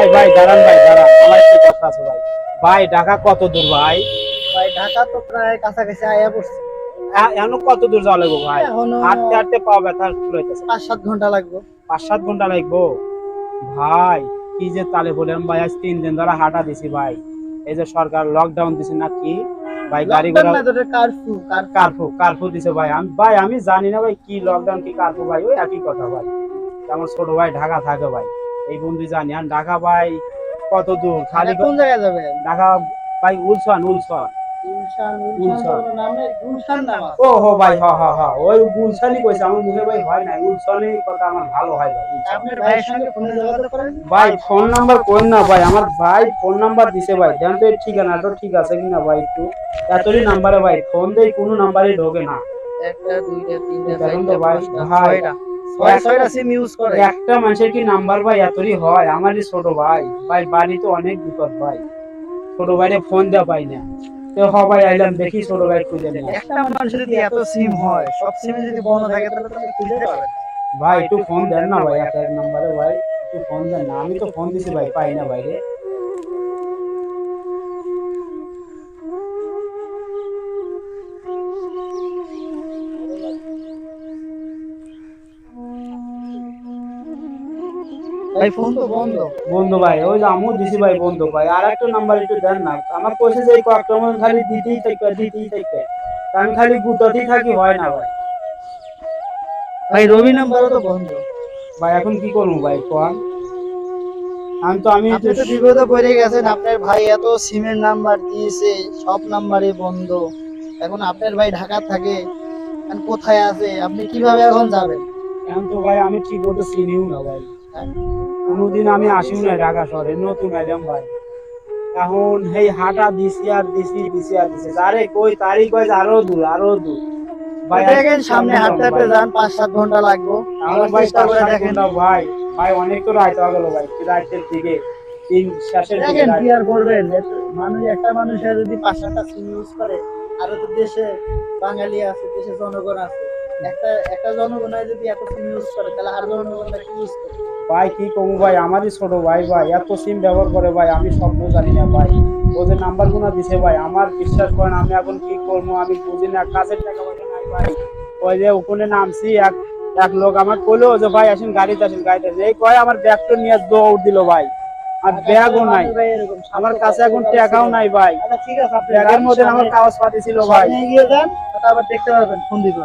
ভাই ভাই দাঁড়ান ভাই দাঁড়ান। আমার একটু কথা আছে ভাই। ভাই ঢাকা কত দূর ভাই? ভাই ঢাকা তো প্রায় কাছাকাছি আয়া পড়ছে। এখনও কত দূর যাওয়া লাগবো ভাই? হাঁটতে হাঁটতে পা ব্যথা শুরু হইতেছে। পাঁচ সাত ঘণ্টা লাগবে। পাঁচ সাত ঘণ্টা লাগবো? ভাই কি যে তালে বললাম ভাই আজ তিন দিন ধরে হাঁটা দিছি ভাই। এই যে সরকার লকডাউন দিছে না কি ভাই গাড়ি ঘোড়া কারফু কার্ফু কার্ফু দিছে ভাই। আমি ভাই আমি জানি না ভাই কি লকডাউন কি কারফু ভাই ওই একই কথা ভাই। আমার ছোট ভাই ঢাকা থাকে ভাই। এই বন্ধু জানি আর ঢাকা ভাই কত দূর? খালি কোন জায়গায় যাবে? ঢাকা ভাই উলসান উলসান। ও হো ভাই হ হ হ। ওই গুলশানই কইছে আমার মুখে ভাই হয় না কথা আমার ভালো হয় ফোনে ভাই নাম্বার কোন না ভাই? আমার ভাই ফোন নাম্বার দিছে ভাই। জান তো ঠিকানাটা ঠিক আছে কিনা ভাই একটু? এতই নাম্বারে ভাই ফোন দেই কোনো নাম্বারই ঢোকে না। একটা দুইটা তিনটা চারটা পাঁচটা ছয়টা। একটা মানুষের কি নাম্বার ভাই এতই হয়? আমারই ছোট ভাই। ভাই বাড়ি তো অনেক বিপদ ভাই। ছোট ভাইরে ফোন দেওয়া পাই না। তো আইলাম দেখি ছোট ভাই খুঁজে নেই একটা মানুষের যদি এত সিম হয় সব সিমে যদি বন্ধ থাকে তাহলে তো খুঁজে পাবেন। ভাই একটু ফোন দেন না ভাই এক এক নাম্বারে ভাই। একটু ফোন দেন না। আমি তো ফোন দিছি ভাই পাই না ভাই রে ভাই ফোন তো বন্ধ। বন্ধু ভাই ওই যে আমিও দিছি ভাই বন্ধু ভাই। আর একটা নাম্বার একটু দেন না। আমার কইছে যে কয়েকটা খালি দিতেই থাকবে দিতেই থাকবে আমি খালি গুতাতেই থাকি হয় না ভাই। ভাই রবি নাম্বারও তো বন্ধ। ভাই এখন কি করব ভাই কোন আমি তো আমি আপনি তো বিপদে পড়ে গেছেন আপনার ভাই এত সিমের নাম্বার দিয়েছে সব নাম্বারই বন্ধ। এখন আপনার ভাই ঢাকা থাকে কোথায় আছে? আপনি কীভাবে এখন যাবেন? এখন তো ভাই আমি ঠিক মতো চিনিও না ভাই। কোনোদিন আমি আসিও না ঢাকা শহরে নতুন এলাম ভাই। এখন এই হাঁটা দিছি আর দিছি দিছি আর দিছি। আরে কই তারই কই আরও দূর আরও দূর। ভাই দেখেন সামনে হাঁটতে হাঁটতে যান পাঁচ সাত ঘণ্টা লাগবে। আমার ভাই চেষ্টা দেখেন। ভাই। ভাই অনেক তো হয়ে গেল ভাই রাতের দিকে। তিন শেষের দিকে কি আর করবেন মানুষ একটা মানুষের যদি পাঁচ সাতটা সিম ইউজ করে আরও তো দেশে বাঙালি আছে দেশে জনগণ আছে। একটা একটা জনগণ যদি এত সিম ইউজ করে তাহলে আর জনগণটা কি ইউজ করে ভাই কি কমু ভাই? আমারই ছোট ভাই ভাই। এত সিম ব্যবহার করে ভাই আমি স্বপ্ন জানি না ভাই। ওদের নাম্বারগুলো দিছে ভাই আমার বিশ্বাস করেন আমি এখন কি করব? আমি বুঝি না কাজের টাকা পয়সা নাই ভাই। ওই যে ওখানে নামছি এক এক লোক আমার কইলো যে ভাই আসেন গাড়িতে আসেন গাড়িতে আসেন। এই কয় আমার ব্যাগটা নিয়ে দৌড় দিল ভাই। আর ব্যাগও নাই। আমার কাছে এখন টাকাও নাই ভাই। আচ্ছা ঠিক আছে ব্যাগের মধ্যে আমার কাগজ পাতি ছিল ভাই। যান আবার দেখতে পারবেন ফোন দিতে